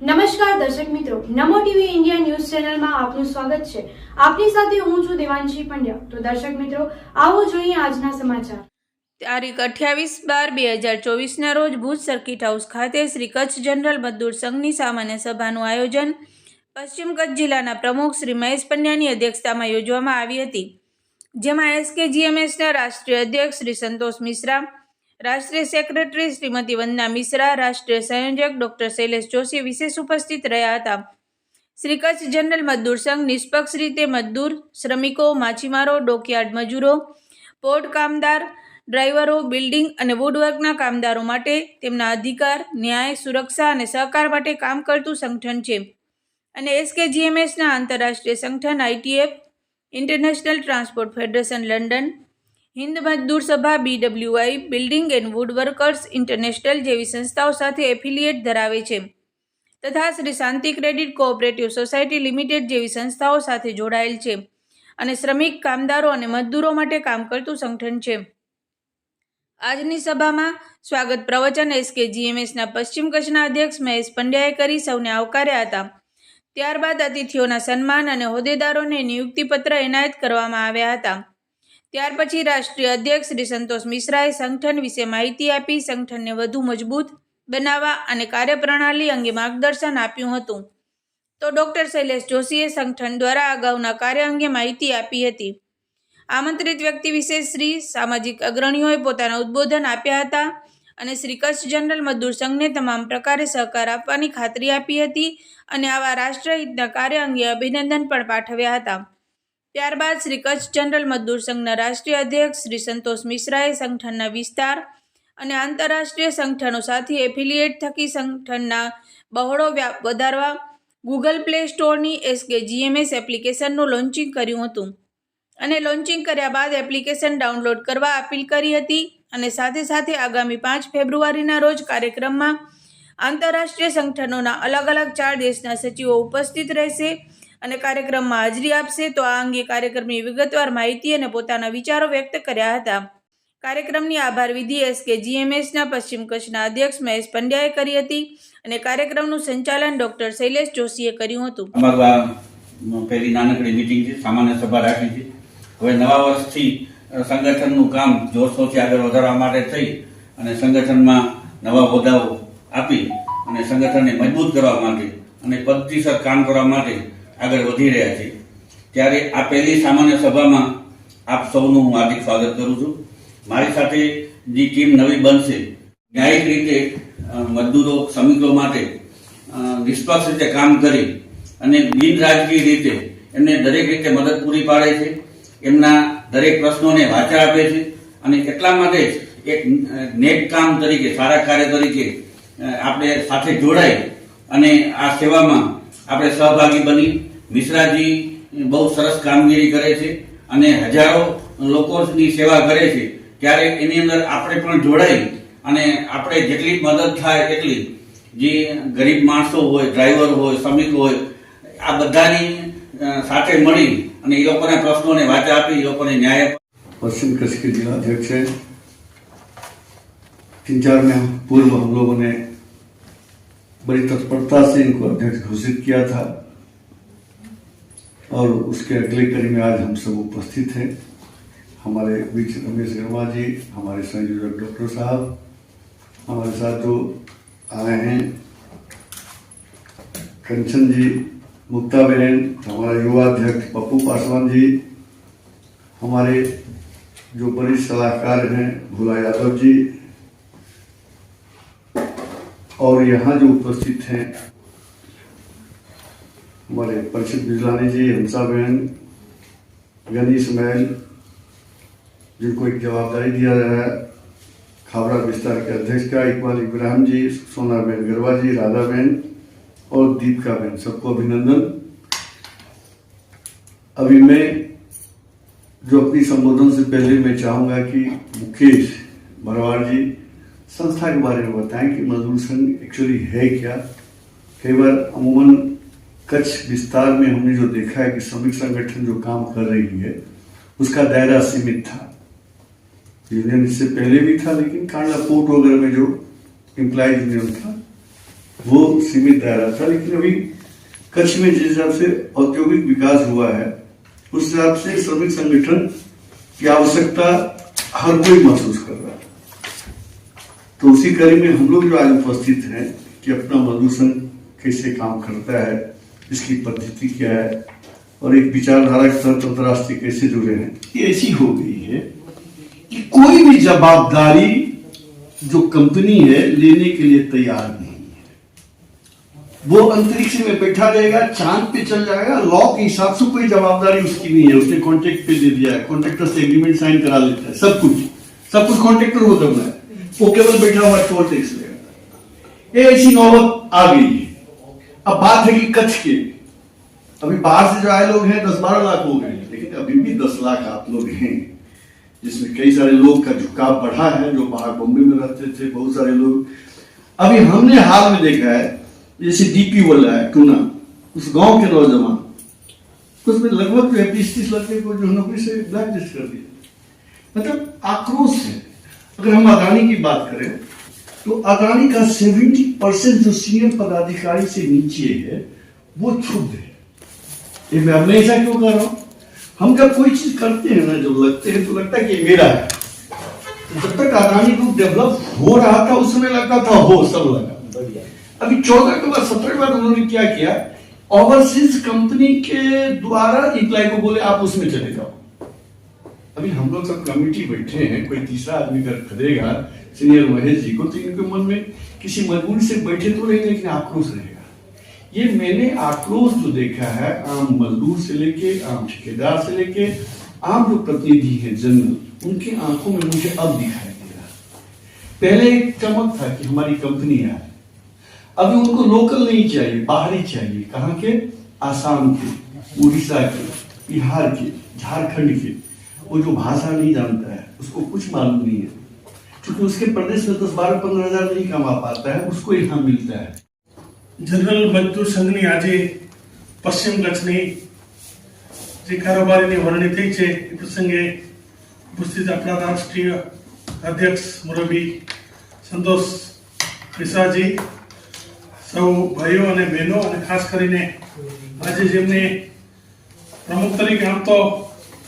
નમસ્કાર દર્શક મિત્રો, નમો ટીવી ઇન્ડિયા ન્યૂઝ ચેનલમાં આપનું સ્વાગત છે. આપની સાથે હું છું દેવાંશી પંડ્યા. તો દર્શક મિત્રો, આવો જોઈએ આજના સમાચાર. તારીખ અઠ્યાવીસ બાર બે હજાર ચોવીસના રોજ ભુજ સર્કિટ હાઉસ ખાતે શ્રી કચ્છ જનરલ મજદૂર સંઘની સામાન્ય સભાનું આયોજન પશ્ચિમ કચ્છ જિલ્લાના પ્રમુખ શ્રી મહેશ પંડ્યાની અધ્યક્ષતામાં યોજવામાં આવી હતી. જેમાં એસકેજીએમએસના રાષ્ટ્રીય અધ્યક્ષ શ્રી સંતોષ મિશ્રા રાષ્ટ્રીય સેક્રેટરી શ્રીમતી વંદના મિશ્રા, રાષ્ટ્રીય સંયોજક ડોક્ટર શૈલેષ જોશી વિશેષ ઉપસ્થિત રહ્યા હતા. શ્રી કચ્છ જનરલ મજદૂર સંઘ નિષ્પક્ષ રીતે મજદૂર શ્રમિકો, માછીમારો, ડોકયાર્ડ મજૂરો, પોર્ટ કામદાર, ડ્રાઈવરો, બિલ્ડિંગ અને વુડવર્કના કામદારો માટે તેમના અધિકાર, ન્યાય, સુરક્ષા અને સહકાર માટે કામ કરતું સંગઠન છે. અને એસકેજીએમએસના આંતરરાષ્ટ્રીય સંગઠન ITF, international transport federation, London Hind Mazdoor Sabha BWI building and wood workers international જેવી સંસ્થાઓ સાથે એફિલિએટ ધરાવે છે. તથા Shri Shanti credit cooperative society limited જેવી સંસ્થાઓ સાથે જોડાયેલ છે અને શ્રમિક, કામદારો અને મજદૂરો માટે કામ કરતું સંગઠન છે. આજની સભામાં સ્વાગત પ્રવચન એસકેજીએમએસના પશ્ચિમ કચ્છના અધ્યક્ષ મહેશ પંડ્યાએ કરી સૌને આવકાર્યા હતા. ત્યારબાદ અતિથિઓના સન્માન અને હોદ્દેદારોને નિયુક્તિપત્ર એનાયત કરવામાં આવ્યા હતા. ત્યાર પછી રાષ્ટ્રીય અધ્યક્ષ શ્રી સંતોષ મિશ્રાએ સંગઠન વિશે માહિતી આપી, સંગઠનને વધુ મજબૂત બનાવવા અને કાર્યપ્રણાલી અંગે માર્ગદર્શન આપ્યું હતું. તો ડોક્ટર શૈલેષ જોશીએ સંગઠન દ્વારા અગાઉના કાર્ય અંગે માહિતી આપી હતી. આમંત્રિત વ્યક્તિ વિશે શ્રી સામાજિક અગ્રણીઓએ પોતાના ઉદ્બોધન આપ્યા હતા અને શ્રી કચ્છ જનરલ મજદૂર સંઘને તમામ પ્રકારે સહકાર આપવાની ખાતરી આપી હતી અને આવા રાષ્ટ્રહિતના કાર્ય અંગે અભિનંદન પણ પાઠવ્યા હતા. ત્યારબાદ શ્રી કચ્છ જનરલ મજદૂર સંઘના રાષ્ટ્રીય અધ્યક્ષ શ્રી સંતોષ મિશ્રાએ સંગઠનના વિસ્તાર અને આંતરરાષ્ટ્રીય સંગઠનો સાથે એફિલિએટ થકી સંગઠનના બહોળો વ્યાપ વધારવા ગૂગલ પ્લે સ્ટોરની એસકે જીએમએસ એપ્લિકેશનનું લોન્ચિંગ કર્યું હતું. અને લોન્ચિંગ કર્યા બાદ એપ્લિકેશન ડાઉનલોડ કરવા અપીલ કરી હતી અને સાથે સાથે આગામી પાંચ ફેબ્રુઆરીના રોજ કાર્યક્રમમાં આંતરરાષ્ટ્રીય સંગઠનોના અલગ અલગ ચાર દેશના સચિવો ઉપસ્થિત રહેશે. અને કાર્યક્રમમાં હાજરી આપશે. તો આ અંગે કાર્યક્રમની વિગતવાર માહિતી અને પોતાના વિચારો વ્યક્ત કર્યા હતા. કાર્યક્રમની આભાર વિધિ એસકે જીએમએસના પશ્ચિમ કચ્છના અધ્યક્ષ મહેશ પંડ્યાએ કરી હતી અને કાર્યક્રમનું સંચાલન ડોક્ટર શૈલેષ જોશીએ કર્યું હતું. પહેલી નાનકડી મિટિંગ છે, સામાન્ય સભા રાખી છે. હવે નવા વર્ષથી સંગઠનનું કામ જોરશોરથી આગળ વધારવા માટે થઈ અને સંગઠનમાં નવા હોદ્દાઓ આપી અને સંગઠનને મજબૂત કરવા માટે અને પદ્ધતિસર કામ કરવા માટે આગળ વધી રહ્યા છે ત્યારે આ પહેલી સામાન્ય સભામાં આપ સૌનું હું હાર્દિક સ્વાગત કરું છું. મારી સાથે જે ટીમ નવી બનશે, ન્યાયિક રીતે મજદૂરો, શ્રમિકો માટે નિષ્પક્ષ રીતે કામ કરી અને બિનરાજકીય રીતે એમને દરેક રીતે મદદ પૂરી પાડે છે, એમના દરેક પ્રશ્નોને વાચા આપે છે અને એટલા માટે જ એક નેટ કામ તરીકે સારા કાર્ય તરીકે આપણે સાથે જોડાઈ અને આ સેવામાં આપણે સહભાગી બની મિશ્રાજી બહુ સરસ કામગીરી કરે છે અને હજારો લોકોની સેવા કરે છે ત્યારે એની અંદર આપણે પણ જોડાઈ અને આપણે જેટલી મદદ થાય એટલી જે ગરીબ માણસો હોય ડ્રાઈવર હોય શ્રમિક હોય આ બધાની અ, સાથે મળી અને એ લોકોના પ્રશ્નોને વાચા આપી એ લોકોને ન્યાય અપાય. पश्चिम कच्छ के जिला अध्यक्ष है तीन चार में पूर्व हम लोगों ने बड़ी तत्परता से इनको अध्यक्ष घोषित किया था और उसके अगले कड़ी में आज हम सब उपस्थित हैं। हमारे बीच रमेश शर्मा जी, हमारे संयोजक डॉक्टर साहब, हमारे साथ जो आए हैं, कंचन जी, मुक्ता बहन हमारे युवा अध्यक्ष पप्पू पासवान जी, हमारे जो वरिष्ठ सलाहकार हैं, भोला यादव जी, और यहाँ जो उपस्थित हैं हमारे परिचित बिजलानी जी हंसा बहन गनीश महल, जिनको एक जवाबदारी दिया है, खाबड़ा विस्तार के अध्यक्ष का, इकबाल इब्राहिम जी, सोना बहन गरवा जी, राधा बहन और दीपिका बहन, सबको अभिनंदन। अभी मैं जो अपनी संबोधन से पहले मैं चाहूँगा कि मुकेश भरवाड़ जी संस्था के बारे में बताएँ कि मजदूर संघ एक्चुअली है क्या? कई बार अमूमन कच्छ विस्तार में हमने जो देखा है कि श्रमिक संगठन जो काम कर रही है, उसका दायरा सीमित था। यूनियन इससे पहले भी था, लेकिन कांडला पोर्ट वगैरह में जो एम्प्लॉयज़ यूनियन था, वो सीमित दायरा था। लेकिन अभी कच्छ में जिस हिसाब से औद्योगिक विकास हुआ है, उस हिसाब से श्रमिक संगठन की आवश्यकता हर कोई महसूस कर रहा है। तो उसी कड़ी में हम लोग जो आज उपस्थित हैं कि अपना मजदूर संघ कैसे काम करता है इसकी पद्धति क्या है? और एक विचारधारा के साथ अंतर्राष्ट्रीय कैसे जुड़े हैं? ये ऐसी हो गई है कि कोई भी जवाबदारी जो कंपनी है लेने के लिए तैयार नहीं है। वो अंतरिक्ष में बैठा रहेगा, चाँद पे चल जाएगा, लॉ के हिसाब से कोई जवाबदारी उसकी नहीं है। उसने कॉन्ट्रैक्ट पे दे दिया है कॉन्ट्रैक्टर से एग्रीमेंट साइन करा लेता है, सब कुछ। सब कुछ कॉन्ट्रैक्टर करना है। वो केवल बैठा हुआ टोल टैक्स लेगा ये ऐसी नौबत आ गई है। अब बात है कि कच्छ की अभी बाहर से जो आए लोग हैं दस बारह लाख गए हैं, लेकिन अभी भी दस लाख आप लोग हैं जिसमें कई सारे लोग का झुकाव बढ़ा है जो बाहर बॉम्बे में रहते थे बहुत सारे लोग। अभी हमने हाल में देखा है जैसे डीपी वाला है टूना उस गाँव के नौजवान उसमें लगभग जो है तीस तीस लड़के को जो नौकरी से ब्लैक लिस्ट कर दिया। मतलब आक्रोश है। अगर हम अदानी की बात करें तो अदानी का सेवेंटी परसेंट जो सीनियर पदाधिकारी से नीचे है वो क्षुब्ध है। ये मैं हमेशा क्यों कर रहा हूँ? हम जब कोई चीज़ करते हैं ना जब लगते हैं तो लगता है कि मेरा है। जब तक अदानी ग्रुप डेवलप हो रहा था उस समय लगता था हो सब लगा। अभी चौदह के बाद सत्रह के बाद उन्होंने क्या किया? ओवरसीज कंपनी के द्वारा इम्प्लाई को बोले आप उसमें चले जाओ। अभी हम लोग सब कमेटी बैठे हैं, कोई तीसरा आदमी अगर करेगा सीनियर महेश जी को तो इनके मन में किसी मजबूरी से बैठे तो रहेंगे, लेकिन आक्रोश रहेगा। ये मैंने आक्रोश जो देखा है, आम मजदूर से लेके, आम ठेकेदार से लेके, आम जो प्रतिनिधि हैं जनरल उनकी आँखों में मुझे अब दिखाई दे रहा पहले एक चमक था कि हमारी कंपनी है। अभी उनको लोकल नहीं चाहिए, बाहरी चाहिए। कहाँ के? आसाम के, उड़ीसा के, बिहार के, झारखंड के। वो जो भाषा नहीं जानता है उसको कुछ मालूम नहीं है क्योंकि उसके प्रदेश में दस बारह पंद्रह हजार नहीं कमा पाता है उसको यहाँ मिलता है જનરલ મજદૂર સંઘની આજે પશ્ચિમ કચ્છની જે કારોબારીની વરણી થઈ છે એ પ્રસંગે ઉપસ્થિત આપણા રાષ્ટ્રીય અધ્યક્ષ મુરબી સંતોષ મિશ્રાજી સૌ ભાઈઓ અને બહેનો અને ખાસ કરીને આજે જેમની પ્રમુખ તરીકે આમ તો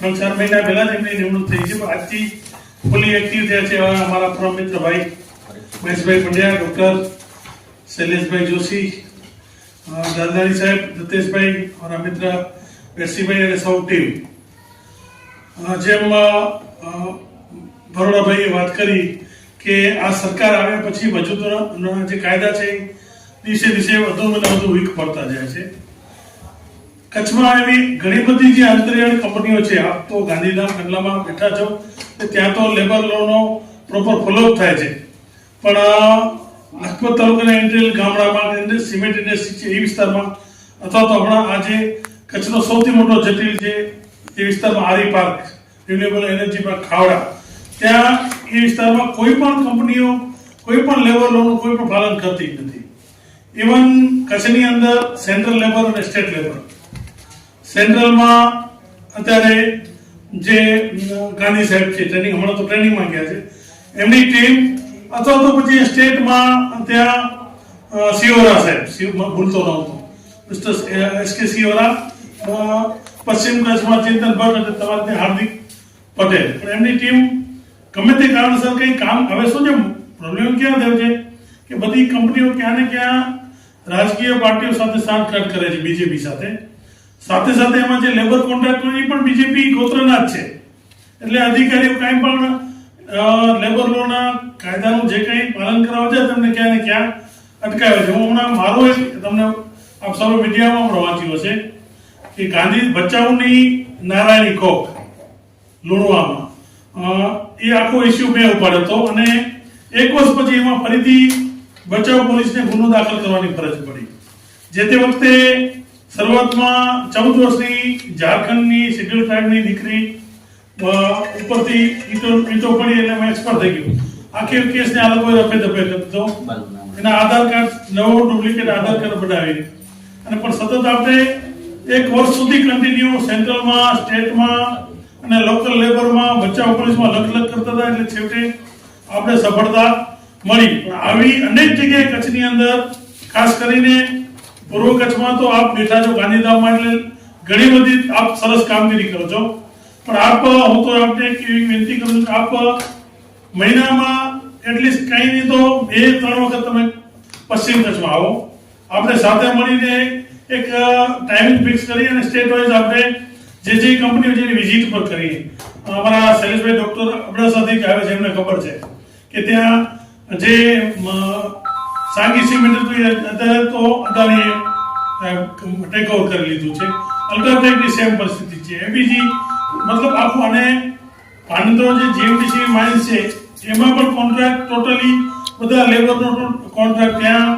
ત્રણ ચાર મહિના પહેલા જ એમની નિમણૂક થઈ છે. પણ આજથી ફૂલી એક્ટિવ થયા છે એવા અમારા પરમ મિત્ર ભાઈ મહેશભાઈ પંડ્યા ડોક્ટર શૈલેષભાઈ જોશી દાદાજી સાહેબ, દત્તેશભાઈ, અમારા મિત્ર બેસીભાઈ અને સૌ ટીમ. જેમ ભરોડાભાઈએ વાત કરી કે આ સરકાર આવ્યા પછી મજૂરોના જે કાયદા છે દિવસે દિવસે વધુ ને વધુ વીક પડતા જાય છે. કચ્છમાં એવી ઘણી બધી જે અંતરિયાળ કંપનીઓ છે, આપ તો ગાંધીધામ કંડલામાં બેઠા છો ત્યાં તો લેબર લોનો પ્રોપર ફોલોઅપ થાય છે. પણ લખપત તાલુકાના ઇન્ડસ્ટ્રીયલ ગામડામાં સિમેન્ટ ઇન્ડસ્ટ્રી છે એ વિસ્તારમાં, અથવા તો હમણાં આજે કચ્છનો સૌથી મોટો જટિલ છે એ વિસ્તારમાં RE park renewable energy park, Khavda, ત્યાં એ વિસ્તારમાં કોઈ પણ કંપનીઓ, કોઈ પણ લેવલોનું કોઈ પણ પાલન કરતી નથી. ઇવન કચ્છની અંદર સેન્ટ્રલ લેબર અને સ્ટેટ લેબર સેન્ટ્રલમાં અત્યારે જે ગાંધી સાહેબ છે, ટ્રેનિંગ હમણાં તો ટ્રેનિંગમાં ગયા છે, એમની ટીમ અથવા તો પછી સ્ટેટમાં ત્યાં સિયોરા સાહેબ, સિયો- ભૂલતો નહોતો મિસ્ટર એસ કે સિયોરા પશ્ચિમ કચ્છમાં ચેતન ભટ્ટ અને તમારે ત્યાં હાર્દિક પટેલ. પણ એમની ટીમ ગમે તે કારણસર કંઈ કામ, હવે શું છે પ્રોબ્લેમ ક્યાં થયો છે? કે બધી કંપનીઓ ક્યાં ને ક્યાં રાજકીય પાર્ટીઓ સાથે સાંઠગાંઠ કરે છે, બીજેપી સાથે. સાથે સાથે એમાં જે લેબર કોન્ટ્રાક્ટર પણ બીજેપી ગોત્રના જ છે. એટલે અધિકારીઓ કાંઈ પણ લેબર લોના કાયદાનું જે કંઈ પાલન કરાવે છે, તમને ક્યાં ને ક્યાં અટકાવે છે. હું હમણાં મારો એક તમને આપ સૌ મીડિયામાં પણ વાંચ્યું હશે કે ગાંધી બચાવની નારાયણી કોક લુણવામાં એ આખો ઇસ્યુ મેં ઉપાડ્યો હતો અને એક વર્ષ પછી એમાં ફરીથી બચાવ પોલીસને ગુનો દાખલ કરવાની ફરજ પડી. જે તે વખતે શરૂઆતમાં ચૌદ વર્ષની ઝારખંડની શેડ્યુલ ટ્રાઇબની દીકરી ઉપરથી ઈંટો ઈંટો પડી એટલે મેં એક્સપર્ટ થઈ ગયું. આખી કેસને આ લોકોએ રફે દફે કરતો એના આધાર કાર્ડ, નવો ડુપ્લિકેટ આધાર કાર્ડ બનાવી. અને પણ સતત આપણે એક વર્ષ સુધી કન્ટિન્યુ સેન્ટ્રલમાં, સ્ટેટમાં અને લોકલ લેબરમાં, બચ્ચા પોલીસમાં લખ લખ કરતા હતા એટલે છેવટે આપણે સફળતા મળી. પણ આવી અનેક જગ્યાએ કચ્છની અંદર ખાસ કરીને પૂર્વ કચ્છમાં તો આપ બેઠા છો ગાંધીધામમાં એટલે ઘણી બધી આપ સરસ કામગીરી કરો છો. પણ આપ, હું તો આપને એવી વિનંતી કરું છું કે આપ મહિનામાં એટલીસ્ટ કંઈ નહીં તો બે, ત્રણ વખત તમે પશ્ચિમ કચ્છમાં આવો. આપણે સાથે મળીને એક ટાઈમિંગ ફિક્સ કરી અને સ્ટેટ વાઇઝ આપણે જે જે કંપનીઓ જેની વિઝિટ પર કરીએ. અમારા શૈલેષભાઈ ડોક્ટર અબડાસાથી આવે છે, એમને ખબર છે કે ત્યાં જે સાંગી સિમેન્ટ અત્યારે તો અદાણીએ ટેક ઓવર કરી લીધું છે. અલ્ટ્રાટેકની સેમ પરિસ્થિતિ છે. એબીજી મતલબ આખું અને પાનતો જે જીએમડીસી માઇન્સ છે, એમાં પણ કોન્ટ્રાક્ટ ટોટલી બધા લેબરનો કોન્ટ્રાક્ટ ત્યાં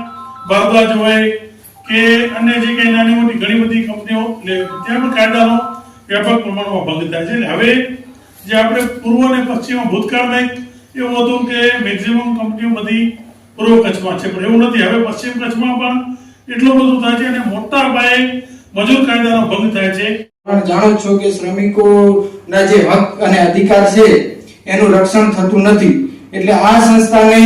ભારદ્વાજ હોય કે અન્ય જે કંઈ નાની મોટી ઘણી બધી કંપનીઓ લે, ત્યાં પણ કાયદાનો વ્યાપક પ્રમાણમાં ભંગ થાય છે. એટલે હવે જે આપણે પૂર્વ અને પશ્ચિમ ભૂતકાળમાં એવું હતું કે મેક્સિમમ કંપનીઓ બધી પૂર્વ કચ્છમાં છે. પણ એવું નથી. હવે પશ્ચિમ કચ્છમાં પણ એટલું બધું થાય છે અને મોટા પાયે મજૂર કાયદાનો ભંગ થાય છે. જાણો છો કે શ્રમિકોના જે હક અને અધિકાર છે, એનું રક્ષણ થતું નથી. એટલે આ સંસ્થાને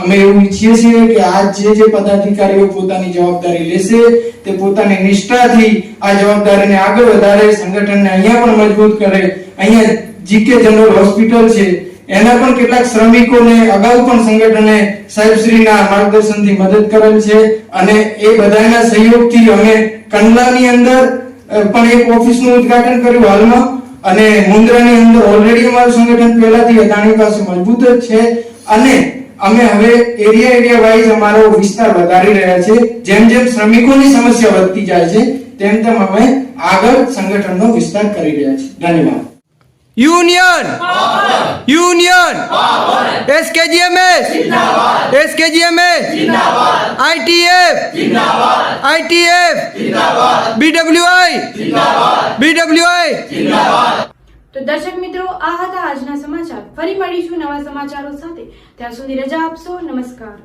અમે એવું ઈચ્છીએ છીએ કે આ જે જે પદાધિકારીઓ પોતાની જવાબદારી લેશે, તે પોતાની નિષ્ઠાથી આ જવાબદારીને આગળ વધારે સંગઠનને અહીંયા પણ મજબૂત કરે. અહીંયા જીકે જનરલ હોસ્પિટલ છે. એના પણ કેટલાક શ્રમિકોને અગાઉ પણ સંગઠને સાહેબશ્રીના માર્ગદર્શનથી મદદ કરેલ છે અને એ બધાના સહયોગથી અમે કંડલાની અંદર પણ એક ઓફિસનું ઉદ્ઘાટન કર્યું હાલમાં અને મુન્દ્રાની અંદર ઓલરેડી અમારું સંગઠન પહેલાથી અદાણી પાસે મજબૂત જ છે અને અમે હવે એરિયા એરિયા વાઇઝ અમારો વિસ્તાર વધારી રહ્યા છે. જેમ જેમ શ્રમિકોની સમસ્યા વધતી જાય છે, તેમ તેમ અમે આગળ સંગઠનનો વિસ્તાર કરી રહ્યા છીએ. ધન્યવાદ. Union. Union. SKGMS. SKGMS. ITF. ITF. BWI. BWI. તો દર્શક મિત્રો આ હતા આજના સમાચાર. ફરી મળીશું નવા સમાચારો સાથે. ત્યાં સુધી રજા આપશો. નમસ્કાર.